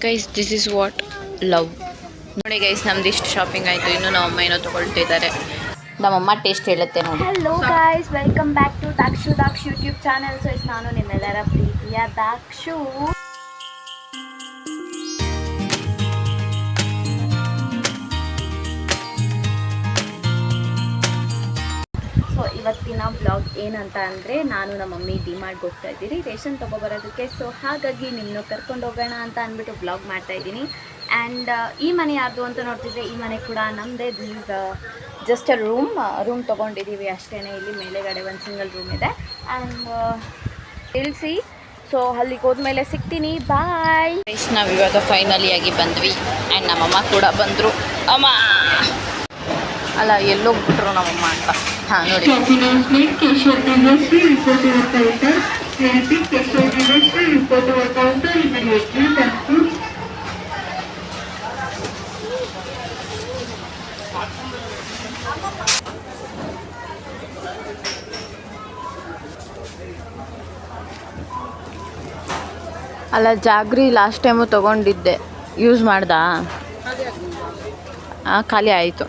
Guys this is what love ನೋಡಿ guys ನಮ್ದು ಇಷ್ಟು ಶಾಪಿಂಗ್ ಆಯಿತು. ಇನ್ನು ನಮ್ಮ ಅಮ್ಮ ಏನೋ ತೊಗೊಳ್ತಿದ್ದಾರೆ ನಮ್ಮಮ್ಮ ಟೇಸ್ಟ್ ಹೇಳುತ್ತೆ ನೋಡಿ. Hello guys welcome back to Dakshu Dakshu YouTube channel so ನಾನು ನಿಮ್ಮೆಲ್ಲರ ಪ್ರೀತಿಯ ದಾಕ್ಷು ಬ್ಲಾಗ್ ಏನಂತ ಅಂದರೆ ನಾನು ನಮ್ಮ ಮಮ್ಮಿ ಡಿಮಾರ್ಟ್ ಹೋಗ್ತಾ ಇದ್ದೀರಿ, ರೇಷನ್ ತೊಗೊಬರೋದಕ್ಕೆ. ಸೊ ಹಾಗಾಗಿ ನಿಮ್ಮನ್ನು ಕರ್ಕೊಂಡು ಹೋಗೋಣ ಅಂತ ಅಂದ್ಬಿಟ್ಟು ಬ್ಲಾಗ್ ಮಾಡ್ತಾ ಇದ್ದೀನಿ. ಆ್ಯಂಡ್ ಈ ಮನೆ ಯಾರ್ದು ಅಂತ ನೋಡ್ತಿದ್ರೆ ಈ ಮನೆ ಕೂಡ ನಮ್ಮದೇ this just a room room ತೊಗೊಂಡಿದ್ದೀವಿ ಅಷ್ಟೇ ಇಲ್ಲಿ ಮೇಲೆಗಡೆ ಒಂದು ಸಿಂಗಲ್ ರೂಮ್ ಇದೆ. ಆ್ಯಂಡ್ ತಿಳಿಸಿ ಸೊ ಅಲ್ಲಿಗೆ ಹೋದ್ಮೇಲೆ ಸಿಗ್ತೀನಿ. ಬಾಯ್ ನಾವು ಇವಾಗ ಫೈನಲಿ ಆಗಿ ಬಂದ್ವಿ. ಆ್ಯಂಡ್ ನಮ್ಮಮ್ಮ ಕೂಡ ಬಂದರು. ಅಮ್ಮ! ಅಲ್ಲ ಎಲ್ಲೋಗ್ಬಿಟ್ರು ನಮ್ಮಮ್ಮ ಹಾ ನೋಡಿ. ಅಲ್ಲ ಜಾಗ್ರಿ ಲಾಸ್ಟ್ ಟೈಮು ತಗೊಂಡಿದ್ದೆ. ಯೂಸ್ ಮಾಡ್ದಾ? ಖಾಲಿ ಆಯಿತು.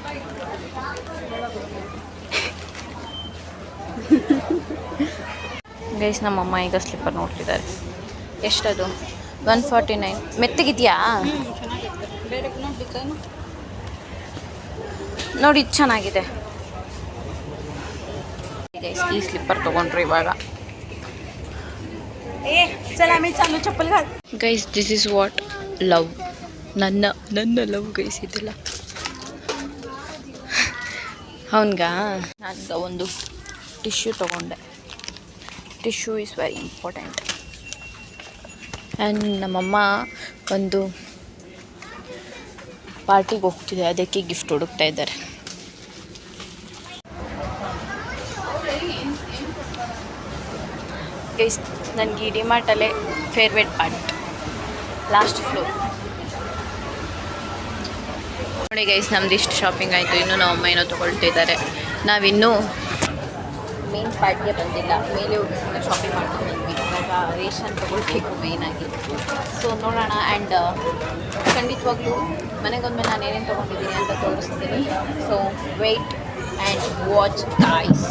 ಗೈಸ್ ನಮ್ಮಮ್ಮ ಈಗ ಸ್ಲಿಪ್ಪರ್ ನೋಡ್ತಿದ್ದಾರೆ. ಎಷ್ಟದು? ಒನ್ ಫಾರ್ಟಿ ನೈನ್ ಮೆತ್ತಗಿದೆಯಾ? ನೋಡಿ ಇದು ಚೆನ್ನಾಗಿದೆ. ಗೈಸ್ ಈ ಸ್ಲಿಪ್ಪರ್ ತೊಗೊಂಡ್ರು ಇವಾಗ. Guys this is what love ನನ್ನ ನನ್ನ ಲವ್ ಗೈಸ್ ಇದೆಲ್ಲ. ಅವನ್ಗ ನಾನೀಗ ಒಂದು ಟಿಶ್ಯೂ ತೊಗೊಂಡೆ. Tissue is very important and ನಮ್ಮಮ್ಮ ಒಂದು ಪಾರ್ಟಿಗೆ ಹೋಗ್ತಿದೆ ಅದಕ್ಕೆ ಗಿಫ್ಟ್ ಹುಡುಕ್ತಾ ಇದ್ದಾರೆ. ಗೈಸ್ ನನಗೆ ಡಿಮಾರ್ಟಲ್ಲೇ ಫೇವ್ರೇಟ್ ಪಾರ್ಟ್ ಲಾಸ್ಟ್ ಫ್ಲೋರ್ ನೋಡಿ ಗೈಸ್ ನಮ್ದು ಇಷ್ಟು ಶಾಪಿಂಗ್ ಆಯಿತು. ಇನ್ನೂ ನಮ್ಮ ಅಮ್ಮ ಏನೋ ತೊಗೊಳ್ತಿದ್ದಾರೆ ನಾವಿನ್ನೂ ಮೇನ್ ಪಾರ್ಟಿಗೆ ಬಂದಿಲ್ಲ. ಮೇಲೆ ಹೋಗಿ ಸುಮ್ಮನೆ ಶಾಪಿಂಗ್ ಮಾಡ್ಕೊಂಡು ಬಂದ್ವಿ. ಇವಾಗ ರೇಷನ್ ತೊಗೊಳ್ಬೇಕು ಮೇಯ್ನಾಗಿ ಸೊ ನೋಡೋಣ. ಆ್ಯಂಡ್ ಖಂಡಿತವಾಗ್ಲೂ ಮನೆಗೊಂದ್ಮೇಲೆ ನಾನು ಏನೇನು ತೊಗೊಂಡಿದ್ದೀನಿ ಅಂತ ತೋರಿಸ್ತೀನಿ. So wait and watch guys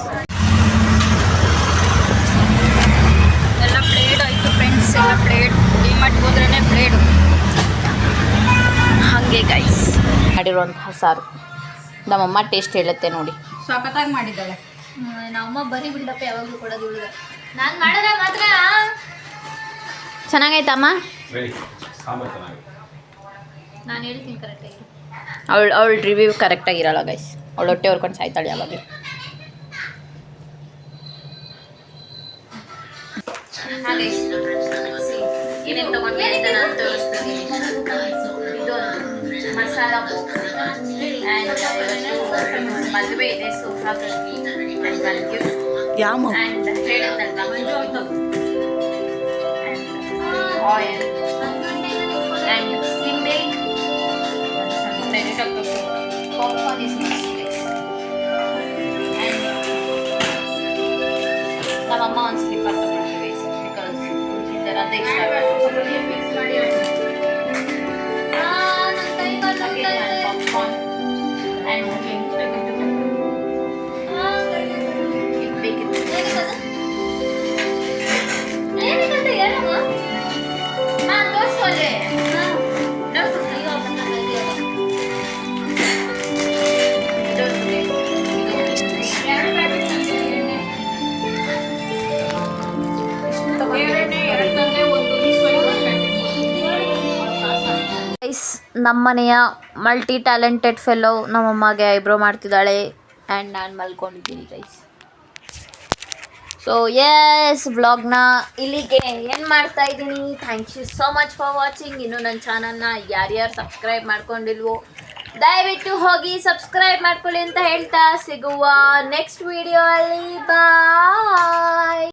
ಎಲ್ಲ ಪ್ಲೇಟ್ ಆಯಿತು ಫ್ರೆಂಡ್ಸ್ ಎಲ್ಲ ಪ್ಲೇಟ್ ಮಟ್ಟಿಗೆ ಹೋದ್ರೇ ಪ್ಲೇಡು ಹಾಗೆ ಗೈಸ್ ಮಾಡಿರುವಂತಹ ಸಾರು. ನಮ್ಮಮ್ಮ ಟೇಸ್ಟ್ ಹೇಳುತ್ತೆ ನೋಡಿ. ಸಖತ್ತಾಗಿ ಮಾಡಿದ್ದಾಳೆ. ನಮ್ಮಮ್ಮ ಬರಿ ಬಿಲ್ಡಪ್ಪ ಯಾವಾಗಲೂ ಕೊಡೋದು ಉಳಿದ ನಾನು ಮಾಡಿದ್ರೆ ಮಾತ್ರ ಚೆನ್ನಾಗೈತಮ್ಮ? ವೆರಿ ಸಾಂಬಾರ್ ಚೆನ್ನಾಗಿದೆ ನಾನು ಹೇಳ್ತೀನಿ ಕರೆಕ್ಟಾಗಿ ಅವಳು ಅವಳು ರಿವ್ಯೂ ಕರೆಕ್ಟಾಗಿರಲ್ಲ ಗೈಸ್ ಅವಳು ಹೊಟ್ಟೆ ಹೊರ್ಕೊಂಡು ಸಾಯ್ತಾಳೆ ಯಾವಾಗ ಏನೇನು ತಗೊಂಡಿದ್ದೀನಿ ನಾನು ತೋರಿಸ್ತೀನಿ. ಇದು ಮಸಾಲ. ಮದುವೆ ಇದೆ ಸೊ ಹಾಗಾಗಿ ಯಾವ ಆ್ಯಂಡ್ ಹೇಳಿದ್ನಲ್ಲ oil and skin milk popcorn is must and ನಮ್ಮಮ್ಮ ಒಂದು ಸ್ಲಿಪ್ಪರ್ ತಗೊಂಡ್ವಿ ಬಿಕಾಸ್ ಉಳ್ದಿದ್ದಾರೆ ಅದೇ ಇಷ್ಟ ನಮ್ಮನೆಯ ಮಲ್ಟಿ ಟ್ಯಾಲೆಂಟೆಡ್ ಫೆಲೋ ನಮ್ಮಮ್ಮಗೆ ಐಬ್ರೋ ಮಾಡ್ತಿದ್ದಾಳೆ. ಆ್ಯಂಡ್ ನಾನು ಮಲ್ಕೊಂಡಿದ್ದೀನಿ ಗೈಸ್ ಸೊ ಎಸ್ ವ್ಲಾಗ್ನ ಇಲ್ಲಿಗೆ ಏನು ಮಾಡ್ತಾ ಇದ್ದೀನಿ. Thank you so much for watching ಇನ್ನು ನನ್ನ ಚಾನಲ್ನ ಯಾರ್ಯಾರು ಸಬ್ಸ್ಕ್ರೈಬ್ ಮಾಡ್ಕೊಂಡಿಲ್ವೋ, ದಯವಿಟ್ಟು ಹೋಗಿ ಸಬ್ಸ್ಕ್ರೈಬ್ ಮಾಡ್ಕೊಳ್ಳಿ ಅಂತ ಹೇಳ್ತಾ ಸಿಗುವ ನೆಕ್ಸ್ಟ್ ವಿಡಿಯೋ ಅಲ್ಲಿ. ಬಾಯ್